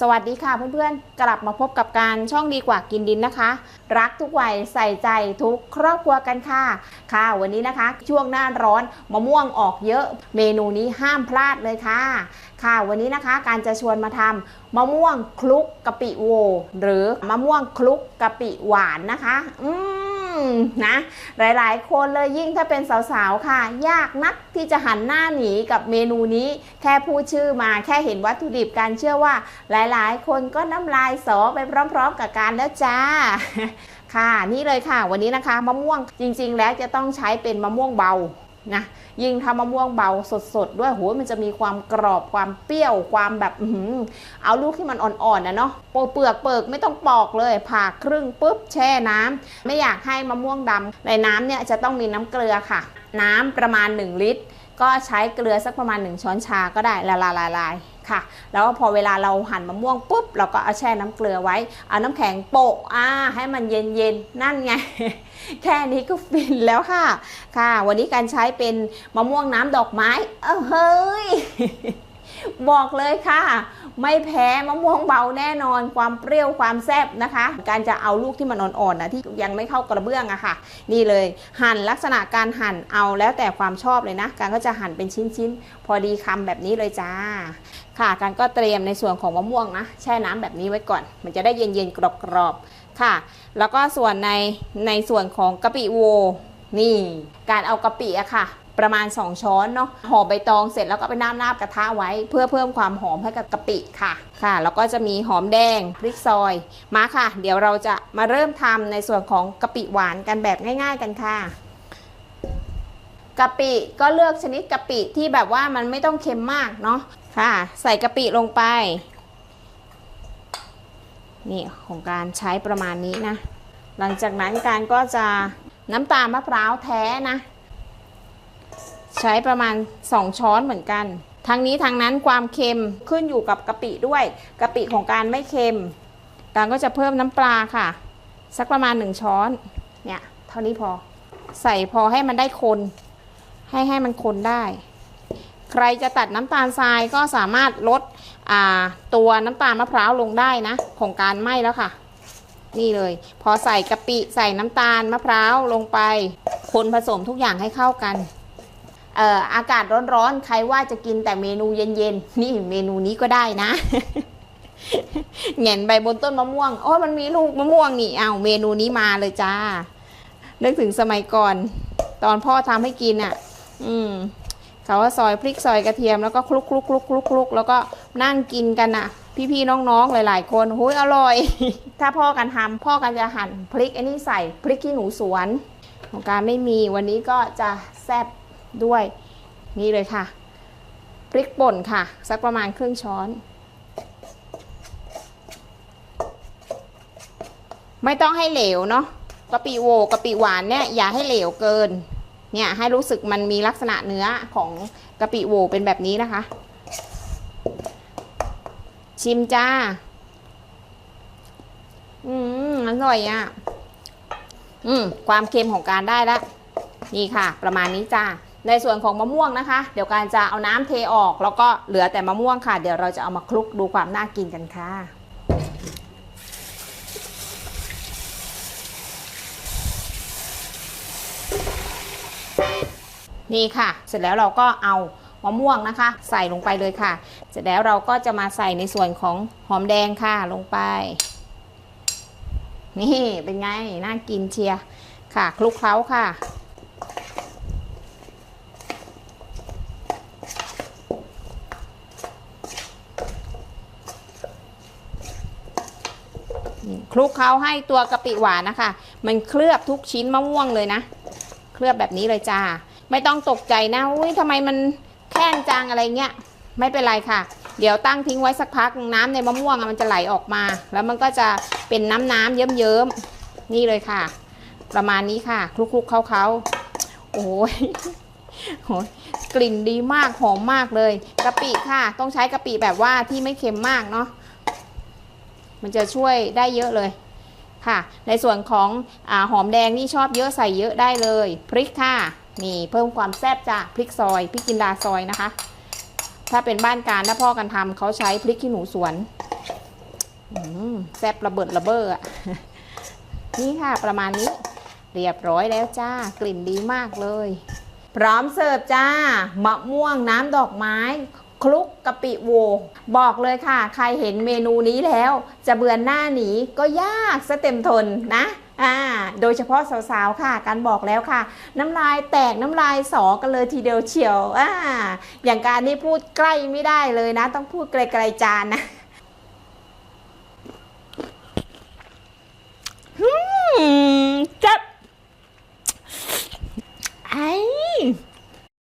สวัสดีค่ะเพื่อนๆ กลับมาพบกับการช่องดีกว่ากินดินนะคะ รักทุกวัยใส่ใจทุกครอบครัวกันค่ะ ค่ะ วันนี้นะคะ ช่วงหน้าร้อนมะม่วงออกเยอะเมนูนี้ห้ามพลาดเลยค่ะ ค่ะ วันนี้นะคะการจะชวนมาทำมะม่วงคลุกกะปิโว หรือมะม่วงคลุกกะปิหวานนะคะ อืม นะหลายๆ คนเลยยิ่งถ้าเป็นสาวๆค่ะ ยากนักที่จะหันหน้าหนีกับเมนูนี้ แค่พูดชื่อมาแค่เห็นวัตถุดิบการเชื่อว่า หลายๆ คนก็น้ำลายสอไปพร้อมๆ กับการแล้วจ้าค่ะนี่เลยค่ะ วันนี้นะคะมะม่วงจริงๆ แล้วจะต้องใช้เป็นมะม่วงเบา นะยิ่งทำมะม่วงเบาสดๆ ด้วยโหมันจะมีความกรอบความเปรี้ยวความแบบอเอาลูกที่มันอ่อนๆนะเนาะโปเปลือกเปิกไม่ต้องปอกเลยผ่าครึ่งปุ๊บแช่น้ำไม่อยากให้มะม่วงดำในน้ำเนี่ยจะต้องมีน้ำเกลือค่ะ น้ำประมาณ 1 ลิตร ก็ใช้เกลือสักประมาณ 1 ช้อนชาก็ได้ละลายละลาย ค่ะ แล้วพอเวลาเราหั่นมะม่วงปุ๊บเราก็เอาแช่น้ำเกลือไว้ เอาน้ำแข็งโปะอ่าให้มันเย็นๆ นั่นไง แค่นี้ก็ฟินแล้วค่ะ ค่ะ วันนี้การใช้เป็นมะม่วงน้ำดอกไม้ เออเฮ้ย บอกเลยค่ะ ไม่แพ้มะม่วงเบาแน่นอน ความเปรี้ยวความแซ่บนะคะ การจะเอาลูกที่มันอ่อนๆนะที่ยังไม่เข้ากระเบื้องอะค่ะ นี่เลยหั่นลักษณะการหั่นเอาแล้วแต่ความชอบเลยนะ การก็จะหั่นเป็นชิ้นๆ พอดีคำแบบนี้เลยจ้า ค่ะการก็เตรียมในส่วนของมะม่วงนะแช่น้ำแบบนี้ไว้ก่อน มันจะได้เย็นๆกรอบๆค่ะ แล้วก็ส่วนในในส่วนของกะปิโวนี่ การเอากะปิอะค่ะ ประมาณ 2 ช้อนเนาะห่อใบตองเสร็จแล้วก็ไปน้ำนาบกระทะไว้ เพื่อเพิ่มความหอมให้กับกะปิค่ะค่ะ แล้วก็จะมีหอมแดงพริกซอยมาค่ะ เดี๋ยวเราจะมาเริ่มทำในส่วนของกะปิหวานกันแบบง่าย ๆ กันค่ะกะปิก็เลือกชนิดกะปิที่แบบว่ามันไม่ต้องเค็มมากเนาะค่ะ ใส่กะปิลงไป นี่ของการใช้ประมาณนี้นะ หลังจากนั้นการก็จะน้ำตาลมะพร้าวแท้นะ ใช้ประมาณ 2 ช้อนเหมือนกันทั้งนี้ทางนั้นความเค็มขึ้นอยู่กับกะปิด้วยกะปิของการไม่เค็ม การก็จะเพิ่มน้ำปลาค่ะ สักประมาณ 1 ช้อนเนี่ยเท่านี้พอ ใส่พอให้มันได้คน ให้ให้มันคนได้ ใครจะตัดน้ำตาลทรายก็สามารถลดตัวน้ำตาลมะพร้าวลงได้นะ ของการไหม้แล้วค่ะ นี่เลย พอใส่กะปิใส่น้ำตาลมะพร้าวลงไป คนผสมทุกอย่างให้เข้ากัน อากาศร้อนๆ ใครว่าจะกินแต่เมนูเย็นๆ นี่เมนูนี้ก็ได้นะแหง่นใบบนต้นมะม่วง โอ้มันมีลูกมะม่วงนี่เอาเมนูนี้มาเลยจ้า นึกถึงสมัยก่อน ตอนพ่อทำให้กินอะ อืมเขาว่าซอยพริกซอยกระเทียมแล้วก็คลุกคลุกคลุกคลุกคลุกแล้วก็นั่งกินกันอะ พี่ๆน้องๆหลาย ๆ คนหุยอร่อย ถ้าพ่อกันทำพ่อกันจะหั่นพริกไอ้นี่ใส่พริกขี้หนูสวนของการไม่มีวันนี้ก็จะแซ่บ ด้วยนี่เลยค่ะ พริกป่นค่ะ สักประมาณครึ่งช้อน ไม่ต้องให้เหลวเนาะกะปิโวกะปิหวานเนี่ยอย่าให้เหลวเกิน เนี่ยให้รู้สึกมันมีลักษณะเนื้อของกะปิโวเป็นแบบนี้นะคะ ชิมจ้า อืมอร่อยอะ อืมความเค็มของการได้แล้วนี่ค่ะ ประมาณนี้จ้า ในส่วนของมะม่วงนะคะ เดี๋ยวการจะเอาน้ำเทออก แล้วก็เหลือแต่มะม่วงค่ะ เดี๋ยวเราจะเอามาคลุกดูความน่ากินกันค่ะ นี่ค่ะ เสร็จแล้วเราก็เอามะม่วงนะคะ ใส่ลงไปเลยค่ะ เสร็จแล้วเราก็จะมาใส่ในส่วนของหอมแดงค่ะลงไป นี่เป็นไงน่ากินเชียร์ค่ะคลุกเคล้าค่ะ คลุกเคล้าให้ตัวกะปิหวานนะคะ มันเคลือบทุกชิ้นมะม่วงเลยนะ เคลือบแบบนี้เลยจ้า ไม่ต้องตกใจนะอุ้ยทำไมมันแข้งจังอะไรเงี้ย ไม่เป็นไรค่ะ เดี๋ยวตั้งทิ้งไว้สักพักน้ำในมะม่วงมันจะไหลออกมา แล้วมันก็จะเป็นน้ำน้ำเยิ้มๆนี่เลยค่ะ ประมาณนี้ค่ะ คลุกๆเขาๆโอ้ยโหกลิ่นดีมากหอมมากเลยกะปิค่ะ ต้องใช้กะปิแบบว่าที่ไม่เค็มมากเนาะ มันจะช่วยได้เยอะเลยค่ะ ในส่วนของอหอมแดงนี่ชอบเยอะใส่เยอะได้เลย พริกค่ะนี่เพิ่มความแซ่บจ้ะพริกซอยพริกกินดาซอยนะคะ ถ้าเป็นบ้านการถ้าพ่อกันทำเขาใช้พริกขี้หนูสวนแซบระเบิดระเบ้ออะนี่ค่ะประมาณนี้เรียบร้อยแล้วจ้ากลิ่นดีมากเลย พร้อมเสิร์ฟจ้ามะม่วงน้ำดอกไม้ คลุกกะปิโว บอกเลยค่ะ ใครเห็นเมนูนี้แล้ว จะเบือนหน้าหนีก็ยากซะเต็มทนนะอ่าโดยเฉพาะสาวๆค่ะ การบอกแล้วค่ะ น้ำลายแตกน้ำลายสอกันเลยทีเดียวเชียวอ่าอย่างการนี้พูดใกล้ไม่ได้เลยนะ ต้องพูดไกลๆจานนะอืมจับไอ้